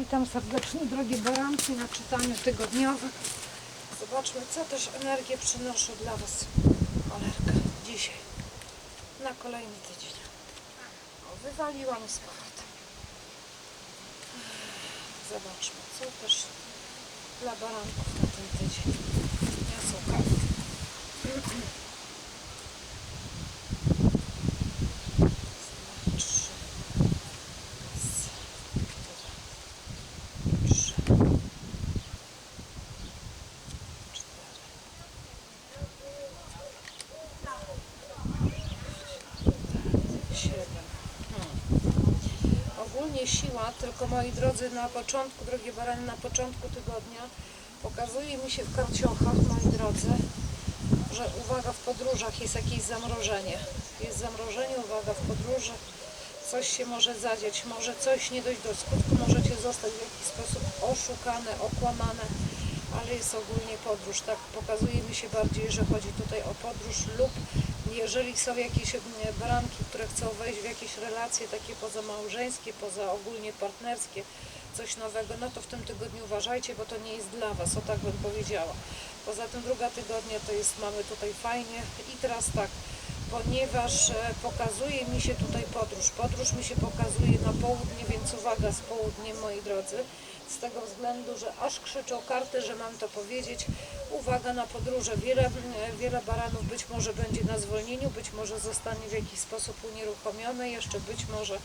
Witam serdecznie drogie baranki na czytaniu tygodniowym. Zobaczmy co też energię przynoszę dla Was. Olerka dzisiaj na kolejny tydzień. O, wywaliłam z powrotem. Zobaczmy co też dla baranków na ten tydzień. Niosą karty. Trzy. Raz, trzy, cztery, siedem. Ogólnie siła, tylko moi drodzy, na początku, drogie barany, na początku tygodnia pokazuje mi się w karciochach, moi drodzy, że uwaga, w podróżach jest jakieś zamrożenie. Jest zamrożenie, uwaga, w podróży coś się może zadziać, może coś nie dojść do skutku, możecie zostać w jakiś sposób oszukane, okłamane, ale jest ogólnie podróż. Tak pokazuje mi się bardziej, że chodzi tutaj o podróż lub jeżeli są jakieś baranki, które chcą wejść w jakieś relacje takie pozamałżeńskie, poza ogólnie partnerskie, coś nowego, no to w tym tygodniu uważajcie, bo to nie jest dla Was, o tak bym powiedziała. Poza tym druga tygodnia to jest, mamy tutaj fajnie i teraz tak, ponieważ e, pokazuje mi się tutaj podróż. Podróż mi się pokazuje na południe, więc uwaga z południem, moi drodzy. Z tego względu, że aż krzyczą karty, że mam to powiedzieć. Uwaga na podróże. Wiele, m, wiele baranów być może będzie na zwolnieniu, być może zostanie w jakiś sposób unieruchomione, jeszcze być może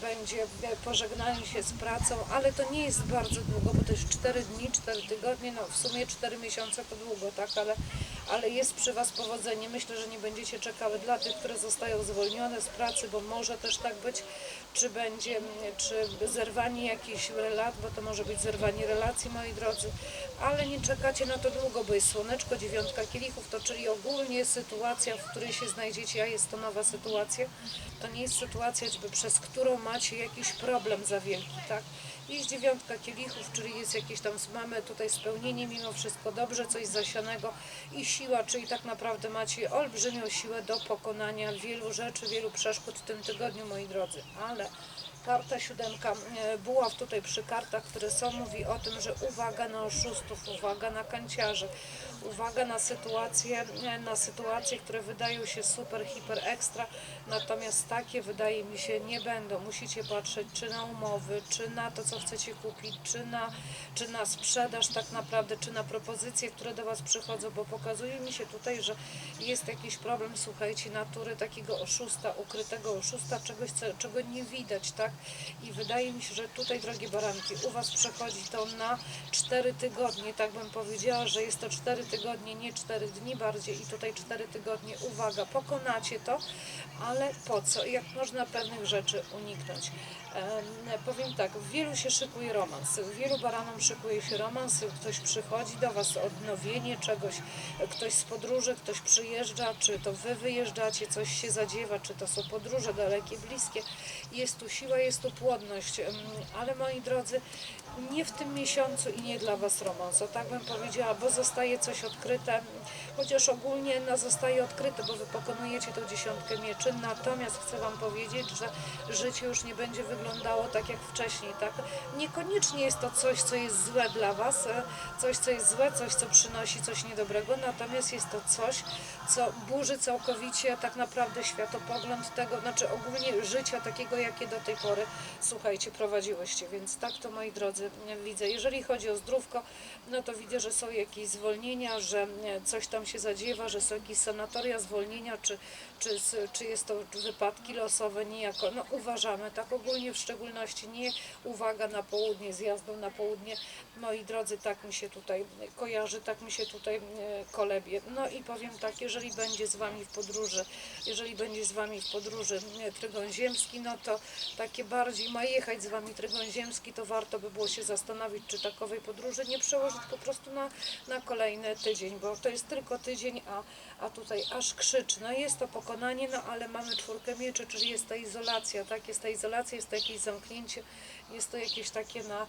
będzie e, pożegnanie się z pracą, ale to nie jest bardzo długo, bo to jest 4 dni, 4 tygodnie, no w sumie 4 miesiące to długo, tak, ale, ale jest przy Was powodzenie. Myślę, że nie będziecie czekały dla tych, które zostają zwolnione z pracy, bo może też tak być, czy będzie, czy zerwanie jakichś relacji, bo to może być zerwanie relacji, moi drodzy, ale nie czekacie na to długo, bo jest słoneczko, dziewiątka kielichów, to czyli ogólnie sytuacja, w której się znajdziecie, a jest to nowa sytuacja, to nie jest sytuacja, jakby przez którą macie jakiś problem za wielki, tak? Jest dziewiątka kielichów, czyli jest jakieś tam, mamy tutaj spełnienie mimo wszystko. Dobrze, coś zasianego i siła, czyli tak naprawdę macie olbrzymią siłę do pokonania wielu rzeczy, wielu przeszkód w tym tygodniu, moi drodzy, ale karta siódemka, e, buław tutaj przy kartach, które są, mówi o tym, że uwaga na oszustów, uwaga na kanciarzy, uwaga na sytuacje, na sytuacje, które wydają się super, hiper, ekstra, natomiast takie wydaje mi się nie będą. Musicie patrzeć czy na umowy, czy na to, co chcecie kupić, czy na, czy na sprzedaż tak naprawdę, czy na propozycje, które do Was przychodzą, bo pokazuje mi się tutaj, że jest jakiś problem, słuchajcie, natury takiego oszusta, ukrytego oszusta, czegoś, co, czego nie widać, tak? I wydaje mi się, że tutaj, drogie baranki, u Was przechodzi to na 4 tygodnie, tak bym powiedziała, że jest to 4 tygodnie, nie 4 dni bardziej i tutaj 4 tygodnie, uwaga, pokonacie to, ale po co? Jak można pewnych rzeczy uniknąć? Em, powiem tak, w wielu się szykuje romans, w wielu baranom szykuje się romans, ktoś przychodzi do Was, odnowienie czegoś, ktoś z podróży, ktoś przyjeżdża, czy to Wy wyjeżdżacie, coś się zadziewa, czy to są podróże dalekie, bliskie, jest tu siła, jest tu płodność, ale moi drodzy, nie w tym miesiącu i nie dla Was romans, o tak bym powiedziała, bo zostaje coś odkryte, chociaż ogólnie no, zostaje odkryte, bo Wy pokonujecie tą dziesiątkę mieczy, natomiast chcę Wam powiedzieć, że życie już nie będzie wyglądało tak jak wcześniej, tak? Niekoniecznie jest to coś, co jest złe dla Was, e, coś, co jest złe, coś, co przynosi coś niedobrego, natomiast jest to coś, co burzy całkowicie tak naprawdę światopogląd tego, znaczy ogólnie życia takiego, jakie do tej pory, słuchajcie, prowadziłyście, więc tak to, moi drodzy, widzę. Jeżeli chodzi o zdrówko, no to widzę, że są jakieś zwolnienia, że e, coś tam się zadziewa, że są jakieś sanatoria, zwolnienia, czy, czy, czy jest to wypadki losowe, niejako, no uważamy, tak ogólnie w szczególności nie uwaga na południe, z jazdą na południe, moi drodzy, tak mi się tutaj kojarzy, tak mi się tutaj e, kolebie. No i powiem tak, jeżeli będzie z Wami w podróży, jeżeli będzie z Wami w podróży trygon ziemski, no to takie bardziej ma jechać z Wami trygon ziemski, to warto by było się zastanowić, czy takowej podróży nie przełożyć po prostu na, na kolejny tydzień, bo to jest tylko tydzień, a, a tutaj aż krzyczy. No jest to pokonanie, no ale mamy czwórkę mieczy, czyli jest ta izolacja, tak? Jest ta izolacja, jest to jakieś zamknięcie, jest to jakieś takie na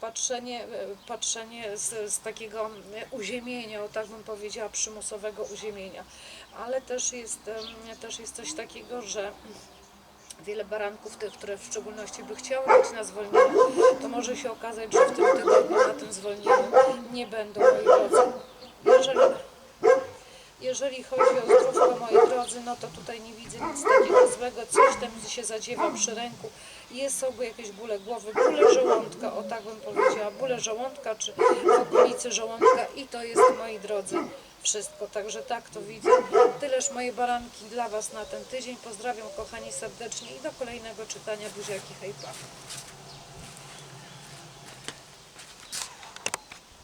patrzenie, patrzenie z, z takiego uziemienia, o tak bym powiedziała, przymusowego uziemienia. Ale też jest, też jest coś takiego, że wiele baranków, tych, które w szczególności by chciały być na zwolnieniu, to może się okazać, że w tym tygodniu na tym zwolnieniu nie będą, moi drodzy. Jeżeli, jeżeli chodzi o zdrówko, moi drodzy, no to tutaj nie widzę nic takiego złego, coś tam się zadziewa przy ręku. Jest sobie jakieś bóle głowy, bóle żołądka, o tak bym powiedziała, bóle żołądka czy w okolicy żołądka i to jest, moi drodzy, wszystko. Także tak to widzę. Tyleż moje baranki dla Was na ten tydzień. Pozdrawiam kochani serdecznie i do kolejnego czytania. Buziaki, hej, pa.